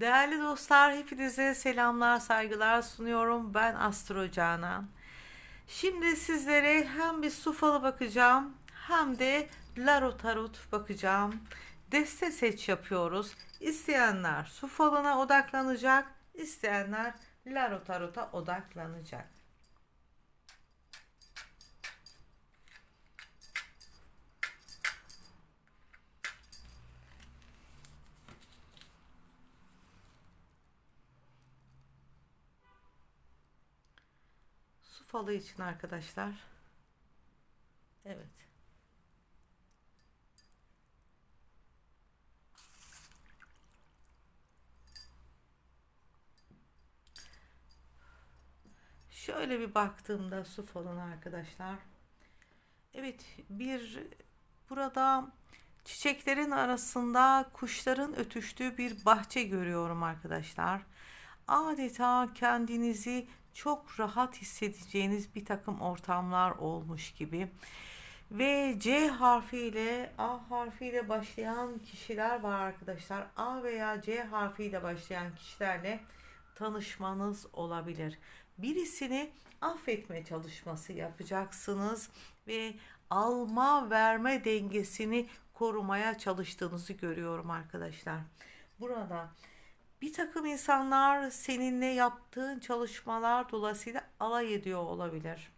Değerli dostlar, hepinize selamlar, saygılar sunuyorum. Ben Astro Canan. Şimdi sizlere hem bir su falı bakacağım hem de Laro Tarot bakacağım. Deste seç yapıyoruz. İsteyenler su falına odaklanacak, isteyenler Laro Tarot'a odaklanacak. Su falı için arkadaşlar. Evet. Şöyle bir baktığımda su falına arkadaşlar. Evet bir burada çiçeklerin arasında kuşların ötüştüğü bir bahçe görüyorum arkadaşlar. Adeta kendinizi çok rahat hissedeceğiniz bir takım ortamlar olmuş gibi. Ve C harfiyle A harfiyle başlayan kişiler var arkadaşlar. A veya C harfiyle başlayan kişilerle tanışmanız olabilir. Birisini affetme çalışması yapacaksınız ve alma verme dengesini korumaya çalıştığınızı görüyorum arkadaşlar. Burada bir takım insanlar seninle yaptığın çalışmalar dolayısıyla alay ediyor olabilir.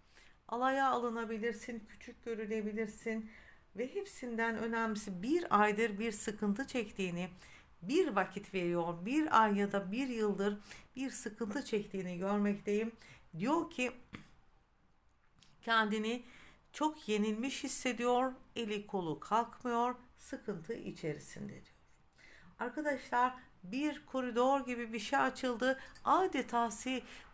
Alaya alınabilirsin, küçük görülebilirsin ve hepsinden önemlisi bir aydır bir sıkıntı çektiğini, bir vakit veriyor, bir ay ya da bir yıldır bir sıkıntı çektiğini görmekteyim. Diyor ki kendini çok yenilmiş hissediyor, eli kolu kalkmıyor, sıkıntı içerisinde diyor. Arkadaşlar bir koridor gibi bir şey açıldı. Adeta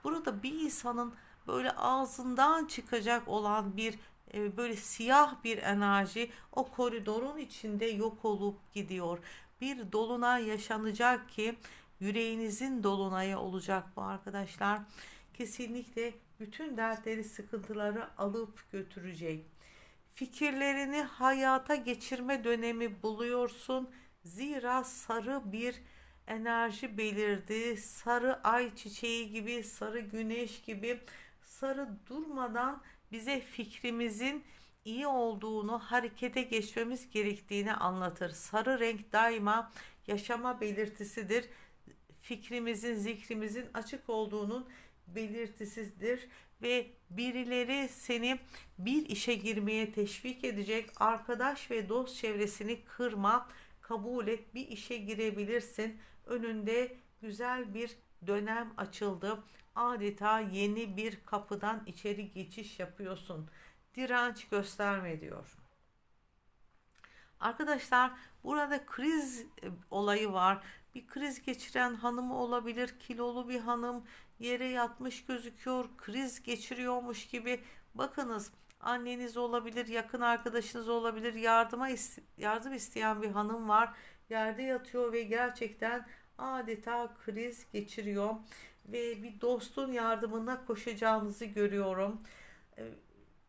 burada bir insanın böyle ağzından çıkacak olan bir e, böyle siyah bir enerji o koridorun içinde yok olup gidiyor. Bir dolunay yaşanacak ki yüreğinizin dolunayı olacak bu arkadaşlar. Kesinlikle bütün dertleri, sıkıntıları alıp götürecek. Fikirlerini hayata geçirme dönemi buluyorsun. Zira sarı bir enerji belirdi. Sarı ay çiçeği gibi, sarı güneş gibi sarı durmadan bize fikrimizin iyi olduğunu, harekete geçmemiz gerektiğini anlatır. Sarı renk daima yaşama belirtisidir. Fikrimizin, zikrimizin açık olduğunun belirtisidir ve birileri seni bir işe girmeye teşvik edecek. Arkadaş ve dost çevresini kırma, kabul et, bir işe girebilirsin. Önünde güzel bir dönem açıldı. Adeta yeni bir kapıdan içeri geçiş yapıyorsun. Direnç gösterme diyor. Arkadaşlar burada kriz e, olayı var. Bir kriz geçiren hanımı olabilir. Kilolu bir hanım yere yatmış gözüküyor. Kriz geçiriyormuş gibi. Bakınız anneniz olabilir, yakın arkadaşınız olabilir. Yardıma yardım isteyen bir hanım var. Yerde yatıyor ve gerçekten adeta kriz geçiriyor ve bir dostun yardımına koşacağınızı görüyorum. Ee,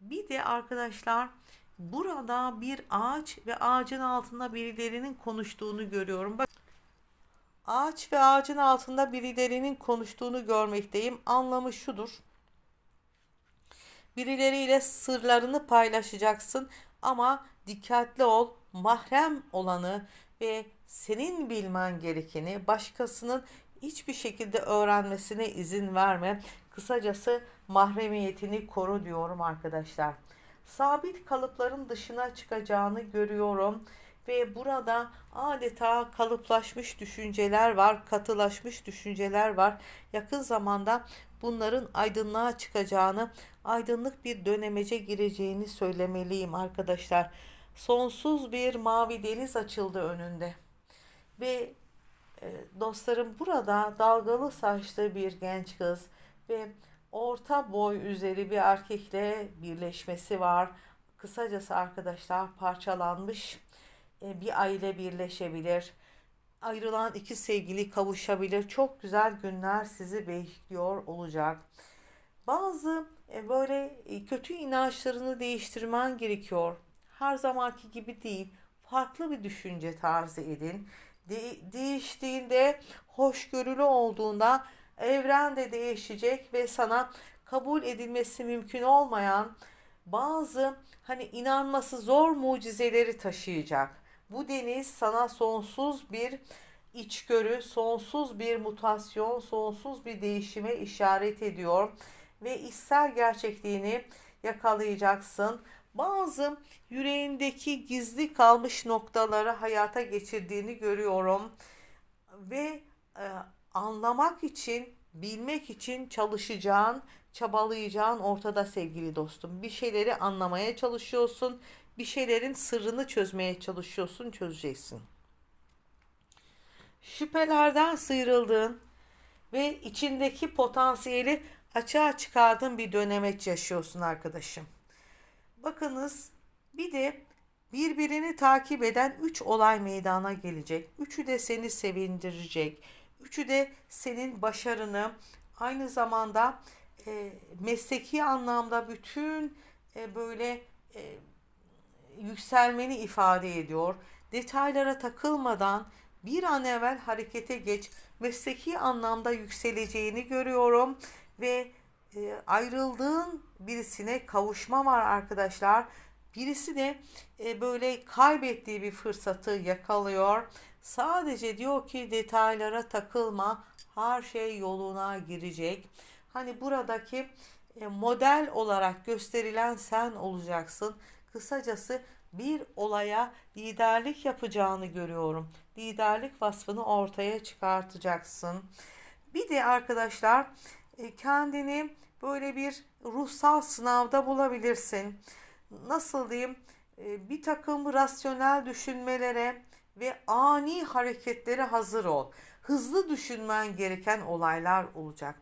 bir de arkadaşlar burada bir ağaç ve ağacın altında birilerinin konuştuğunu görüyorum. Bak Ağaç ve ağacın altında birilerinin konuştuğunu görmekteyim. Anlamı şudur. Birileriyle sırlarını paylaşacaksın ama dikkatli ol. Mahrem olanı ve senin bilmen gerekeni başkasının hiçbir şekilde öğrenmesine izin verme. Kısacası mahremiyetini koru diyorum arkadaşlar. Sabit kalıpların dışına çıkacağını görüyorum ve burada adeta kalıplaşmış düşünceler var, katılaşmış düşünceler var. Yakın zamanda bunların aydınlığa çıkacağını, aydınlık bir dönemece gireceğini söylemeliyim arkadaşlar. Sonsuz bir mavi deniz açıldı önünde. Ve e, dostlarım burada dalgalı saçlı bir genç kız ve orta boy üzeri bir erkekle birleşmesi var. Kısacası arkadaşlar parçalanmış e, bir aile birleşebilir. Ayrılan iki sevgili kavuşabilir. Çok güzel günler sizi bekliyor olacak. Bazı e, böyle kötü inançlarını değiştirmen gerekiyor. Her zamanki gibi değil. Farklı bir düşünce tarzı edin de- değiştiğinde, hoşgörülü olduğunda evren de değişecek ve sana kabul edilmesi mümkün olmayan bazı hani inanması zor mucizeleri taşıyacak. Bu deniz sana sonsuz bir içgörü, sonsuz bir mutasyon, sonsuz bir değişime işaret ediyor ve içsel gerçekliğini yakalayacaksın. Bazı yüreğindeki gizli kalmış noktaları hayata geçirdiğini görüyorum ve e, anlamak için, bilmek için çalışacağın, çabalayacağın ortada sevgili dostum. Bir şeyleri anlamaya çalışıyorsun, bir şeylerin sırrını çözmeye çalışıyorsun, çözeceksin. Şüphelerden sıyrıldığın ve içindeki potansiyeli açığa çıkardığın bir dönemeç yaşıyorsun arkadaşım. Bakınız bir de birbirini takip eden üç olay meydana gelecek. Üçü de seni sevindirecek. Üçü de senin başarını aynı zamanda e, mesleki anlamda bütün e, böyle e, yükselmeni ifade ediyor. Detaylara takılmadan bir an evvel harekete geç. Mesleki anlamda yükseleceğini görüyorum ve e, ayrıldığın birisine kavuşma var arkadaşlar. Birisi de e, böyle kaybettiği bir fırsatı yakalıyor. Sadece diyor ki detaylara takılma. Her şey yoluna girecek. Hani buradaki e, model olarak gösterilen sen olacaksın. Kısacası bir olaya liderlik yapacağını görüyorum. Liderlik vasfını ortaya çıkartacaksın. Bir de arkadaşlar e, kendini böyle bir ruhsal sınavda bulabilirsin. Nasıl diyeyim? E, bir takım rasyonel düşünmelere ve ani hareketlere hazır ol. Hızlı düşünmen gereken olaylar olacak.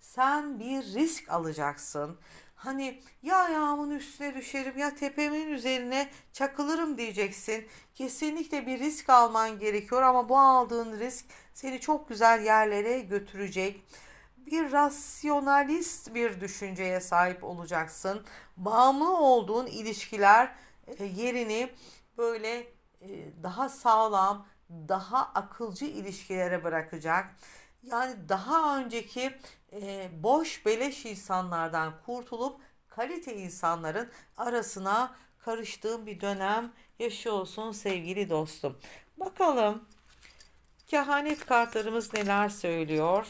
Sen bir risk alacaksın. Hani ya ayağımın üstüne düşerim ya tepemin üzerine çakılırım diyeceksin. Kesinlikle bir risk alman gerekiyor ama bu aldığın risk seni çok güzel yerlere götürecek. Bir rasyonalist bir düşünceye sahip olacaksın. Bağımlı olduğun ilişkiler e, yerini böyle e, daha sağlam, daha akılcı ilişkilere bırakacak. Yani daha önceki e, boş beleş insanlardan kurtulup kalite insanların arasına karıştığın bir dönem yaşıyorsun sevgili dostum. Bakalım kehanet kartlarımız neler söylüyor?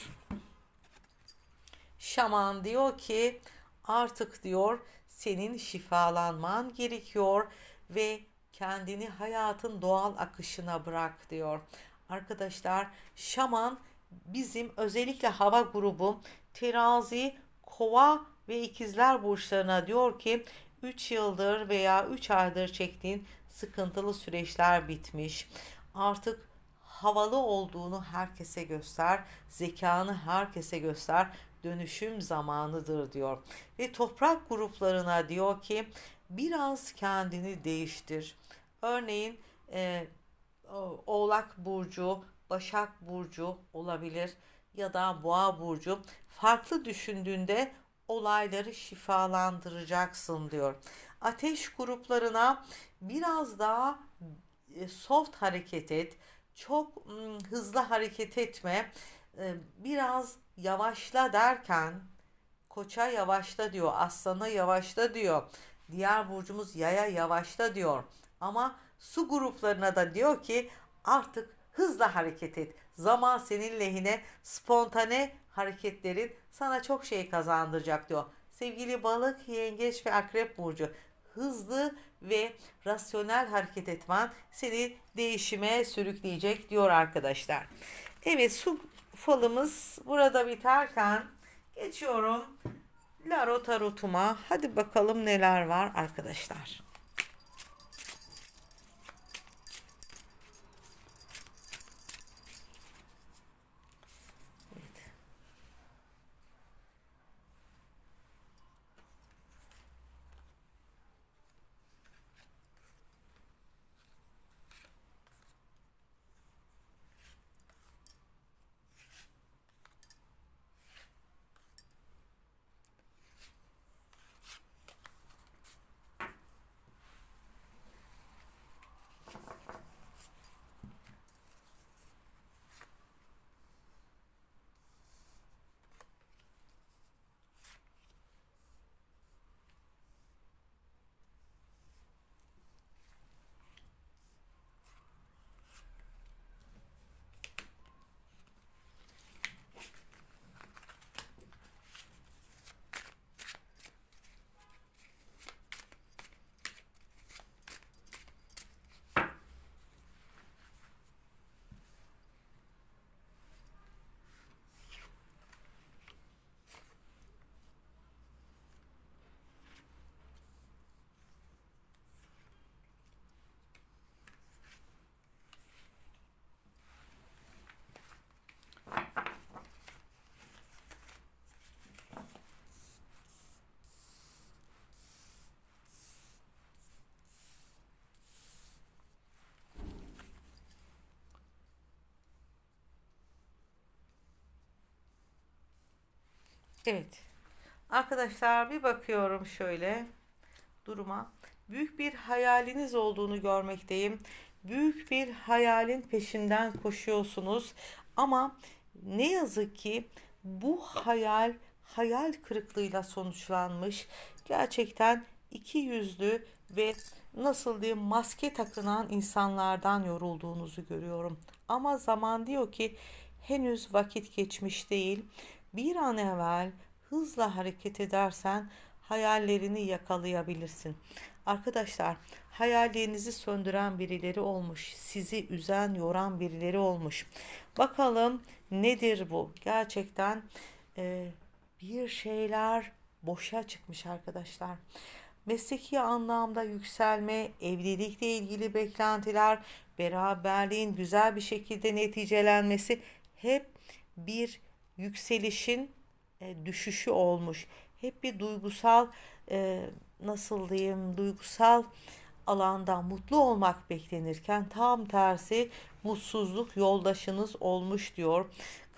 Şaman diyor ki artık diyor senin şifalanman gerekiyor ve kendini hayatın doğal akışına bırak diyor. Arkadaşlar şaman bizim özellikle hava grubu terazi, kova ve ikizler burçlarına diyor ki 3 yıldır veya 3 aydır çektiğin sıkıntılı süreçler bitmiş. Artık havalı olduğunu herkese göster, zekanı herkese göster. Dönüşüm zamanıdır diyor. Ve toprak gruplarına diyor ki biraz kendini değiştir. Örneğin e, Oğlak burcu, Başak burcu olabilir ya da Boğa burcu. Farklı düşündüğünde olayları şifalandıracaksın diyor. Ateş gruplarına biraz daha e, soft hareket et. Çok hızlı hareket etme. E, biraz yavaşla derken koça yavaşla diyor. Aslana yavaşla diyor. Diğer burcumuz yaya yavaşla diyor. Ama su gruplarına da diyor ki artık hızla hareket et. Zaman senin lehine spontane hareketlerin sana çok şey kazandıracak diyor. Sevgili balık, yengeç ve akrep burcu hızlı ve rasyonel hareket etmen seni değişime sürükleyecek diyor arkadaşlar. Evet su falımız burada biterken geçiyorum Laro tarotuma. Hadi bakalım neler var arkadaşlar. Evet. Arkadaşlar bir bakıyorum şöyle duruma. Büyük bir hayaliniz olduğunu görmekteyim. Büyük bir hayalin peşinden koşuyorsunuz. Ama ne yazık ki bu hayal hayal kırıklığıyla sonuçlanmış. Gerçekten iki yüzlü ve nasıl diyeyim maske takınan insanlardan yorulduğunuzu görüyorum. Ama zaman diyor ki henüz vakit geçmiş değil. Bir an evvel hızla hareket edersen hayallerini yakalayabilirsin. Arkadaşlar hayallerinizi söndüren birileri olmuş. Sizi üzen, yoran birileri olmuş. Bakalım nedir bu? Gerçekten e, bir şeyler boşa çıkmış arkadaşlar. Mesleki anlamda yükselme, evlilikle ilgili beklentiler, beraberliğin güzel bir şekilde neticelenmesi hep bir yükselişin e, düşüşü olmuş. Hep bir duygusal e, nasıl diyeyim duygusal alanda mutlu olmak beklenirken tam tersi mutsuzluk yoldaşınız olmuş diyor.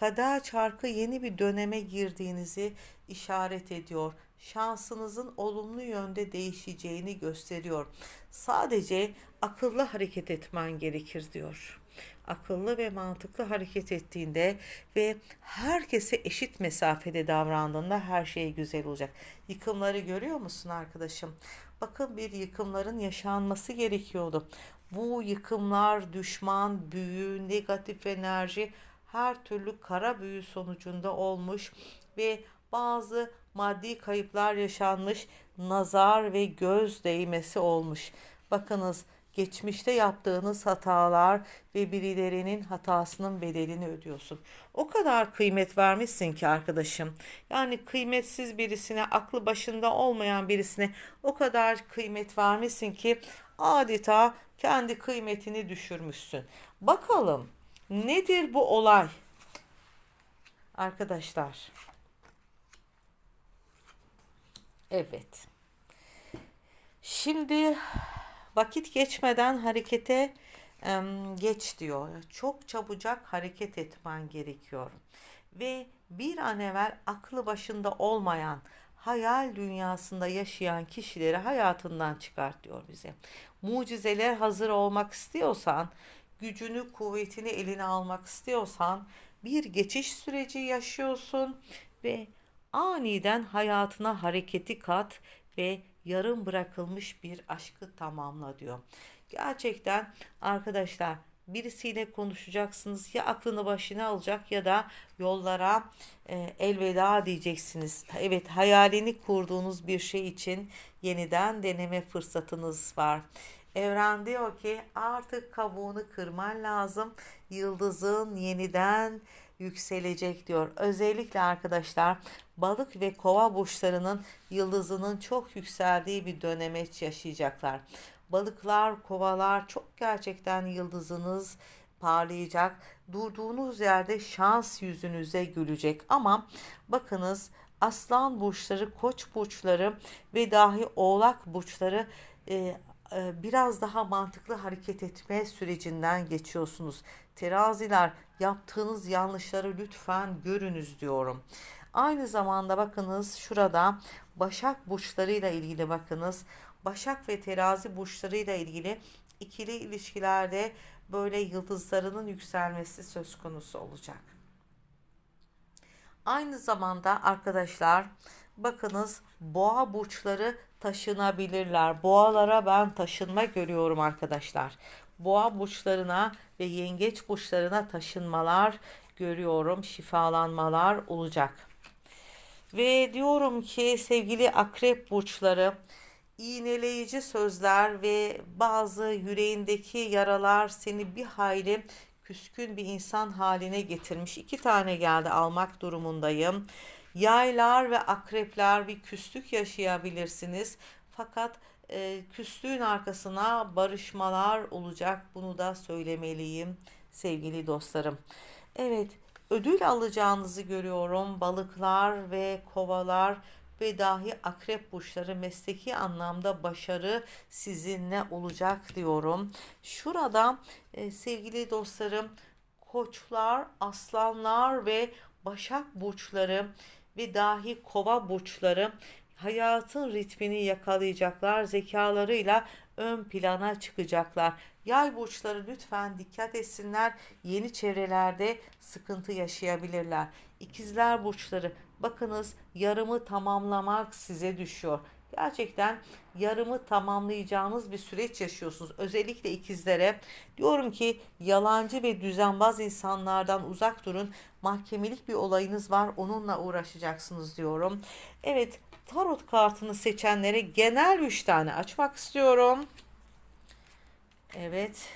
Kader çarkı yeni bir döneme girdiğinizi işaret ediyor. Şansınızın olumlu yönde değişeceğini gösteriyor. Sadece akıllı hareket etmen gerekir diyor akıllı ve mantıklı hareket ettiğinde ve herkese eşit mesafede davrandığında her şey güzel olacak. Yıkımları görüyor musun arkadaşım? Bakın bir yıkımların yaşanması gerekiyordu. Bu yıkımlar düşman, büyü, negatif enerji her türlü kara büyü sonucunda olmuş ve bazı maddi kayıplar yaşanmış, nazar ve göz değmesi olmuş. Bakınız geçmişte yaptığınız hatalar ve birilerinin hatasının bedelini ödüyorsun. O kadar kıymet vermişsin ki arkadaşım. Yani kıymetsiz birisine, aklı başında olmayan birisine o kadar kıymet vermişsin ki adeta kendi kıymetini düşürmüşsün. Bakalım nedir bu olay? Arkadaşlar. Evet. Şimdi Vakit geçmeden harekete geç diyor. Çok çabucak hareket etmen gerekiyor. Ve bir an evvel aklı başında olmayan, hayal dünyasında yaşayan kişileri hayatından çıkart diyor bize. Mucizeler hazır olmak istiyorsan, gücünü, kuvvetini eline almak istiyorsan bir geçiş süreci yaşıyorsun ve aniden hayatına hareketi kat ve yarım bırakılmış bir aşkı tamamla diyor. Gerçekten arkadaşlar birisiyle konuşacaksınız ya aklını başına alacak ya da yollara e, elveda diyeceksiniz. Evet hayalini kurduğunuz bir şey için yeniden deneme fırsatınız var. Evren diyor ki artık kabuğunu kırman lazım. Yıldızın yeniden yükselecek diyor. Özellikle arkadaşlar balık ve kova burçlarının yıldızının çok yükseldiği bir dönemeç yaşayacaklar. Balıklar, kovalar çok gerçekten yıldızınız parlayacak. Durduğunuz yerde şans yüzünüze gülecek. Ama bakınız aslan burçları, koç burçları ve dahi oğlak burçları e, e, biraz daha mantıklı hareket etme sürecinden geçiyorsunuz. Teraziler yaptığınız yanlışları lütfen görünüz diyorum. Aynı zamanda bakınız şurada Başak burçlarıyla ilgili bakınız. Başak ve Terazi burçlarıyla ilgili ikili ilişkilerde böyle yıldızlarının yükselmesi söz konusu olacak. Aynı zamanda arkadaşlar bakınız boğa burçları taşınabilirler. Boğalara ben taşınma görüyorum arkadaşlar. Boğa burçlarına ve yengeç burçlarına taşınmalar görüyorum. Şifalanmalar olacak. Ve diyorum ki sevgili akrep burçları iğneleyici sözler ve bazı yüreğindeki yaralar seni bir hayli küskün bir insan haline getirmiş. İki tane geldi almak durumundayım. Yaylar ve akrepler bir küslük yaşayabilirsiniz. Fakat e, küslüğün arkasına barışmalar olacak. Bunu da söylemeliyim sevgili dostlarım. Evet ödül alacağınızı görüyorum. Balıklar ve kovalar ve dahi akrep burçları mesleki anlamda başarı sizinle olacak diyorum. Şurada e, sevgili dostlarım koçlar, aslanlar ve başak burçları ve dahi kova burçları hayatın ritmini yakalayacaklar. Zekalarıyla ön plana çıkacaklar. Yay burçları lütfen dikkat etsinler. Yeni çevrelerde sıkıntı yaşayabilirler. İkizler burçları bakınız yarımı tamamlamak size düşüyor. Gerçekten yarımı tamamlayacağınız bir süreç yaşıyorsunuz. Özellikle ikizlere diyorum ki yalancı ve düzenbaz insanlardan uzak durun. Mahkemelik bir olayınız var. Onunla uğraşacaksınız diyorum. Evet, tarot kartını seçenlere genel 3 tane açmak istiyorum. Evet.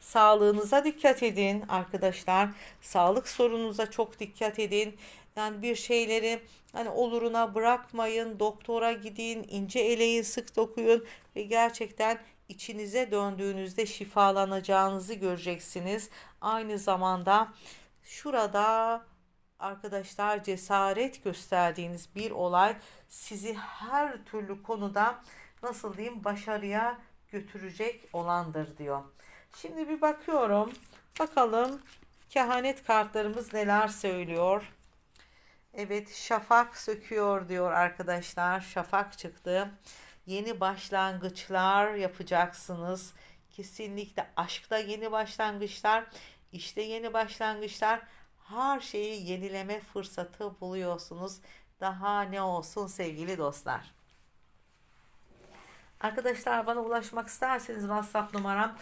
Sağlığınıza dikkat edin arkadaşlar. Sağlık sorununuza çok dikkat edin. Yani bir şeyleri hani oluruna bırakmayın. Doktora gidin, ince eleği sık dokuyun ve gerçekten içinize döndüğünüzde şifalanacağınızı göreceksiniz. Aynı zamanda şurada arkadaşlar cesaret gösterdiğiniz bir olay sizi her türlü konuda nasıl diyeyim başarıya götürecek olandır diyor. Şimdi bir bakıyorum. Bakalım kehanet kartlarımız neler söylüyor. Evet şafak söküyor diyor arkadaşlar. Şafak çıktı. Yeni başlangıçlar yapacaksınız. Kesinlikle aşkta yeni başlangıçlar, işte yeni başlangıçlar. Her şeyi yenileme fırsatı buluyorsunuz. Daha ne olsun sevgili dostlar. Arkadaşlar bana ulaşmak isterseniz WhatsApp numaram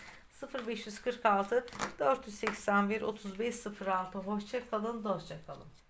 0546 481 3506. Hoşça kalın, dostça kalın.